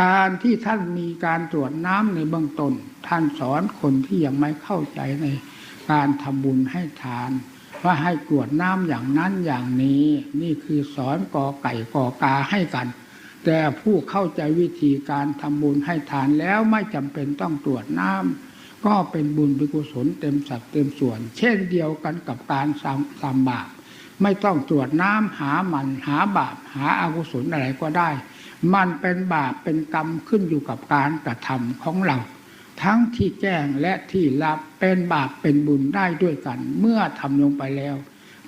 การที่ท่านมีการตรวจน้ำในเบื้องต้นท่านสอนคนที่ยังไม่เข้าใจในการทำบุญให้ทาน ว่าให้กรวดน้ำอย่างนั้นอย่างนี้ นี่คือสอนกอไก่กอกาให้กัน แต่ผู้เข้าใจวิธีการทำบุญให้ทานแล้วไม่จำเป็นต้องตรวจน้ำก็เป็นบุญเป็นกุศลเต็มสัดเต็มส่วน เช่นเดียวกันกับการทำทำบาปไม่ต้องตรวจน้ำหามันหาบาปหาอากุศลอะไรก็ได้ มันเป็นบาปเป็นกรรมขึ้นอยู่กับการกระทำของเรา ทั้งที่แจ้งและที่ลับเป็นบาปเป็นบุญได้ด้วยกัน เมื่อทำลงไปแล้ว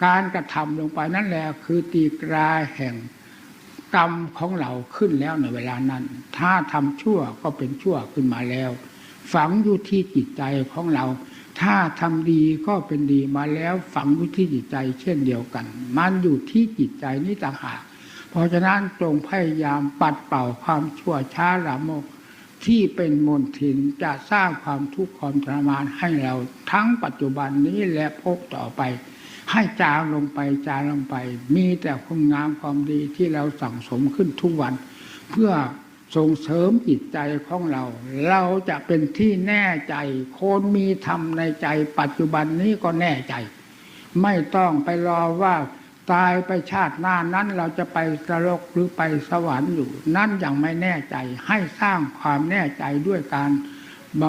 การกระทำลงไปนั่นแหละคือตีกราแห่งกรรมของเราขึ้นแล้วในเวลานั้น ถ้าทำชั่วก็เป็นชั่วขึ้นมาแล้ว ฝังอยู่ที่จิตใจของเรา ถ้าทำดีก็เป็นดีมาแล้วฝังอยู่ที่จิตใจเช่นเดียวกัน มันอยู่ที่จิตใจนี่ต่างหาก ราะฉะนั้นจงพยายามปัดเป่าความชั่วช้าละโมกที่เป็นมนทินจะสร้างความทุกข์ความทรมานให้เราทั้งปัจจุบันนี้และพบต่อไป ให้จางลงไปจางลงไป มีแต่คุณงามความดีที่เราสั่งสมขึ้นทุกวัน เพื่อส่งเสริมจิตใจของเรา เราจะเป็นที่แน่ใจคนมีธรรมในใจ ปัจจุบันนี้ก็แน่ใจ ไม่ต้องไปรอว่า ตายไปชาติหน้านั้นเราจะไปกรกหรือไปสวรรค์อยู่ นั่นยังไม่แน่ใจให้สร้างความแน่ใจด้วยการ